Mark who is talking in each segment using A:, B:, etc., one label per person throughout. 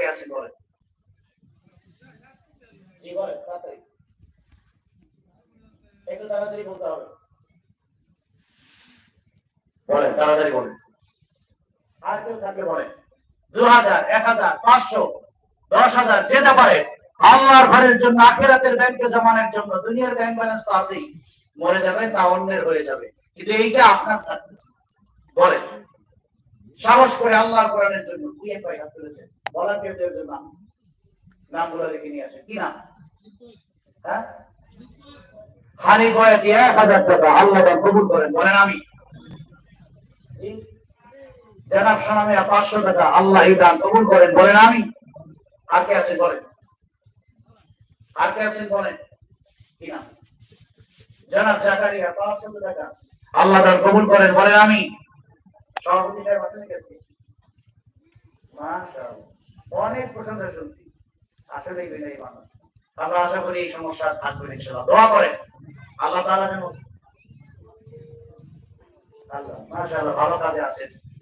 A: কে আছেন বলেন। জি, বলেন, তাড়াতাড়ি। একটু তাড়াতাড়ি বলতে হবে। বলেন, তাড়াতাড়ি বলেন। আর কেউ থাকলে বলেন। দু হাজার, এক হাজার, পাঁচশো, দশ হাজার যেতে পারে। আল্লাহর ঘরের জন্য, আখেরাতের ব্যাংকে জমানোর জন্য, দুনিয়ার ব্যাংক ব্যালেন্স তো আছেই। মরে যাবে তা অন্যের হয়ে যাবে। কিন্তু এইটা আপনার থাকবে। বলেন, সাহস করে আল্লাহর কোরআনের জন্য এক হাত তুলেছেন। কেউ কেউ নামগুলো লিখে নিয়ে আসেন। কি নাম? হ্যাঁ? এক হাজার টাকা আল্লাহ কবুল করেন, বলেন আমি। পাঁচশো টাকা আল্লাহ দান কবুল করেন, বলেন আমি। আর কে আছেন বলেন? আর কে আছেন বলেন? কি নাম? জনাব জাকারিয়া পাঁচশো টাকা আল্লাহ দান কবুল করেন, বলেন আমি। সভাপতি সাহেব আছেন মাশাআল্লাহ। অনেক প্রশংসা শুনছি। আসলেই বিনয়ী মানুষ। আমরা আশা করি এই সমস্যা থাকবে ইনশাআল্লাহ দোয়া করেন। আল্লাহ তাআলা যেন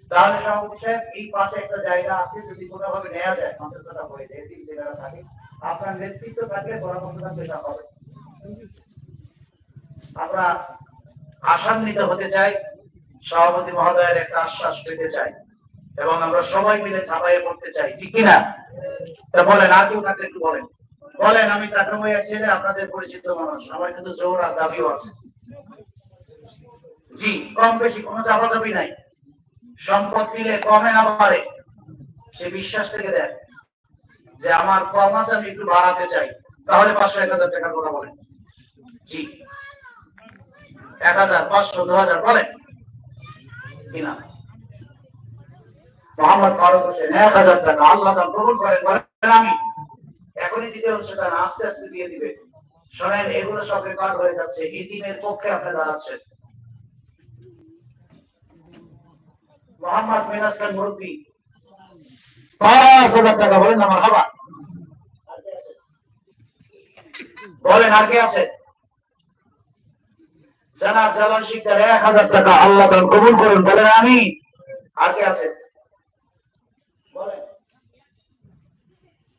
A: তাহলে সভাপতি সাহেব, এই পাশে একটা জায়গা আছে, যদি নেওয়া যায় হয়ে যায় ছেলেরা থাকে। আপনার নেতৃত্ব এটা হবে। আমরা আশান্বিত হতে চাই। সভাপতি মহোদয়ের একটা আশ্বাস পেতে চাই। এবং আমরা সবাই মিলে ছাপাইয়ে পড়তে চাই, ঠিক কিনা? বলেন, আর কেউ থাকলে একটু বলেন। বলেন, আমি চাকরমাইয়ের ছেলে, আপনাদের পরিচিত মানুষ। আমার কিন্তু জোর আর দাবিও আছে। জি, কম বেশি, কোনো চাপাচাপি নাই। সম্পদ দিলে কমে না পারে সে বিশ্বাস থেকে দেয় যে আমার কম আছে, আমি একটু বাড়াতে চাই। তাহলে পাঁচশো, এক হাজার টাকার কথা বলেন। জি। এক হাজার, পাঁচশো, দু হাজার, বলেন। কিনা? এক হাজার টাকা। আল্লাহ করেন, বলেন, আমি এখনই দিতে হচ্ছে না আস্তে আস্তে দিয়ে দিবে। শোনেন, এগুলো সব রেকর্ড হয়ে যাচ্ছে। পক্ষে আপনি দাঁড়াচ্ছেন। মোহাম্মদ খান মুরব্বী, পাঁচ হাজার টাকা, বলেন, আমার হাবা। বলেন, আর কে আছে? জানাব জালাল শিকদার, এক হাজার টাকা। আল্লাহ দান কবুল করেন, বলেন, আমি। আর কে আছে বলেন কি নাম কি নাম যে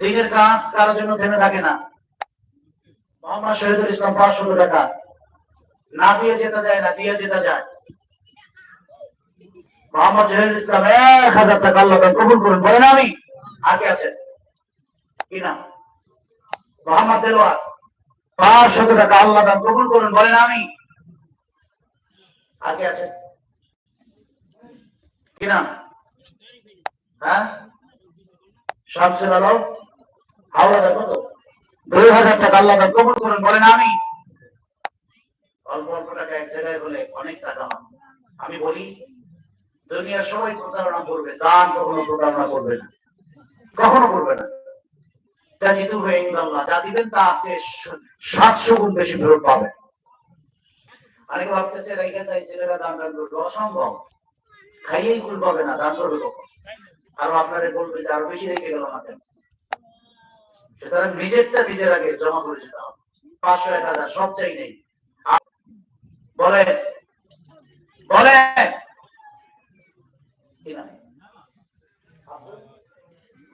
A: দিনের কাজ কারোর জন্য থেমে থাকে না। মোহাম্মদ শহীদুল ইসলাম পাঁচশো টাকা। না দিয়ে যেতে যায় না, দিয়ে যেতে যায় মোহাম্মদ জহিরুল ইসলাম এক হাজার টাকা আল্লাহ কবুল করুন, বলেন আমি। আগে আছে? কি নাম? মোহাম্মদ দেলোয়ার। পাঁচশো টাকা আল্লাহ কবুল করুন, বলেন আমি। আগে আছে? কি হ্যাঁ? শামসুল আমি। বলি, দুনিয়ার করবে, দান কখনো করবে না। না। যা দিবেন তা সাতশো গুণ বেশি ফেরত পাবে অনেকে ভাবতেছে, রেখে চাই ছেলেরা দান দান করবে। অসম্ভব। খাইয়েই কুল পাবে না, দান করবে কখন? আরও আপনারা বলবে যে আরও বেশি রেখে গেল না সুতরাং নিজেরটা নিজের আগে জমা করে যেতে হবে। পাঁচশো এক হাজার সব চাই নেই বলে বলে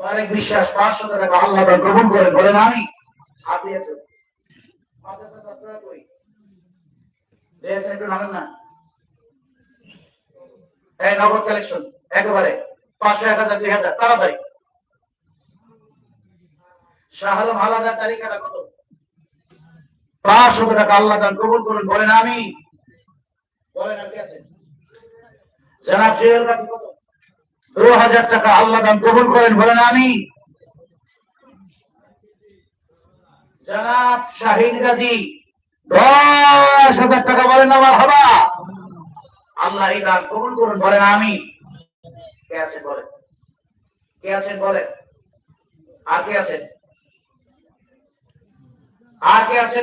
A: অনেক বিশ্বাস, পাঁচশো টাকা আল্লাহ গ্রহণ বলেন আমি। আপনি আছেন নগদ কালেকশন একেবারে। পাঁচশো এক হাজার, দুই হাজার, তাড়াতাড়ি। শাহ আলম তালিকাটা কত? পাঁচশো টাকা আল্লাহ দান কবুল করুন, বলেন আমি বলেন আর কি জনাব জুয়েল গাজী কত? দু হাজার টাকা আল্লাহ দান কবুল করেন, বলেন আমি জনাব শাহিন গাজী, দশ হাজার টাকা বলেন আমার হবা। আল্লাহ এই দান কবুল করুন আমি কে আছেন বলেন? কে আছেন বলেন? আর কে আছেন? আর কে আছেন?